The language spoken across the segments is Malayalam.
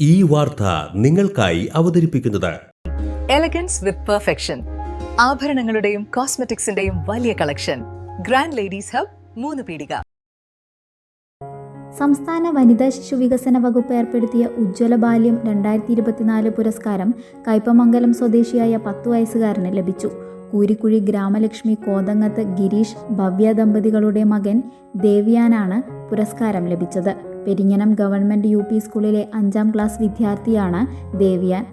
ഈ വാർത്ത നിങ്ങൾക്കായി അവതരിപ്പിക്കുന്നത്. എലഗൻസ് വിത്ത് പെർഫെക്ഷൻ ആഭരണങ്ങളുടെയും കോസ്മെറ്റിക്സിന്റെയും വലിയ കളക്ഷൻ ഗ്രാൻഡ് ലേഡീസ് ഹബ് മൂന്ന് പീടിക. സംസ്ഥാന വനിതാ ശിശു വികസന വകുപ്പ് ഏർപ്പെടുത്തിയ ഉജ്ജ്വല ബാല്യം രണ്ടായിരത്തി ഇരുപത്തിനാല് പുരസ്കാരം കയ്പമംഗലം സ്വദേശിയായ പത്തു വയസ്സുകാരന് ലഭിച്ചു. കൂരിക്കുഴി ഗ്രാമലക്ഷ്മി കോതങ്ങത്ത് ഗിരീഷ് ഭവ്യ ദമ്പതികളുടെ മകൻ ദേവിയാനാണ് പുരസ്കാരം ലഭിച്ചത്. പെരിഞ്ഞനം ഗവൺമെന്റ് യു പി സ്കൂളിലെ അഞ്ചാം ക്ലാസ് വിദ്യാർത്ഥിയാണ് ദേവിയാൻ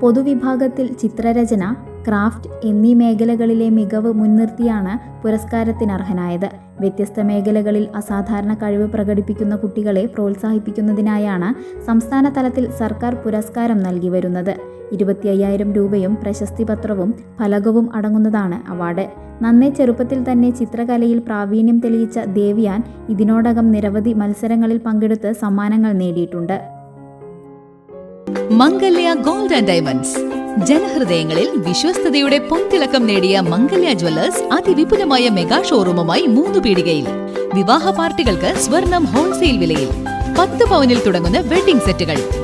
പൊതുവിഭാഗത്തിൽ ചിത്രരചന ക്രാഫ്റ്റ് എന്നീ മേഖലകളിലെ മികവ് മുൻനിർത്തിയാണ് പുരസ്കാരത്തിന് അർഹനായത് വ്യത്യസ്ത മേഖലകളിൽ അസാധാരണ കഴിവ് പ്രകടിപ്പിക്കുന്ന കുട്ടികളെ പ്രോത്സാഹിപ്പിക്കുന്നതിനായാണ് സംസ്ഥാന തലത്തിൽ സർക്കാർ പുരസ്കാരം നൽകി വരുന്നത്. ഇരുപത്തി അയ്യായിരം രൂപയും പ്രശസ്തി പത്രവും ഫലകവും അടങ്ങുന്നതാണ് അവാർഡ്. നന്നേ ചെറുപ്പത്തിൽ തന്നെ ചിത്രകലയിൽ പ്രാവീണ്യം തെളിയിച്ച ദേവിയാൻ ഇതിനോടകം നിരവധി മത്സരങ്ങളിൽ പങ്കെടുത്ത് സമ്മാനങ്ങൾ നേടിയിട്ടുണ്ട്. Mangalya gold and diamonds. ജനഹൃദയങ്ങളിൽ വിശ്വസ്തയുടെ പൊൻതിളക്കം നേടിയ മംഗല്യ ജ്വല്ലേഴ്സ് അതിവിപുലമായ മെഗാ ഷോറൂമുമായി മൂന്ന് പീടികയിൽ. വിവാഹ പാർട്ടികൾക്ക് സ്വർണം ഹോൾസെയിൽ വിലയിൽ. പത്ത് പവനിൽ തുടങ്ങുന്ന വെഡിംഗ് സെറ്റുകൾ.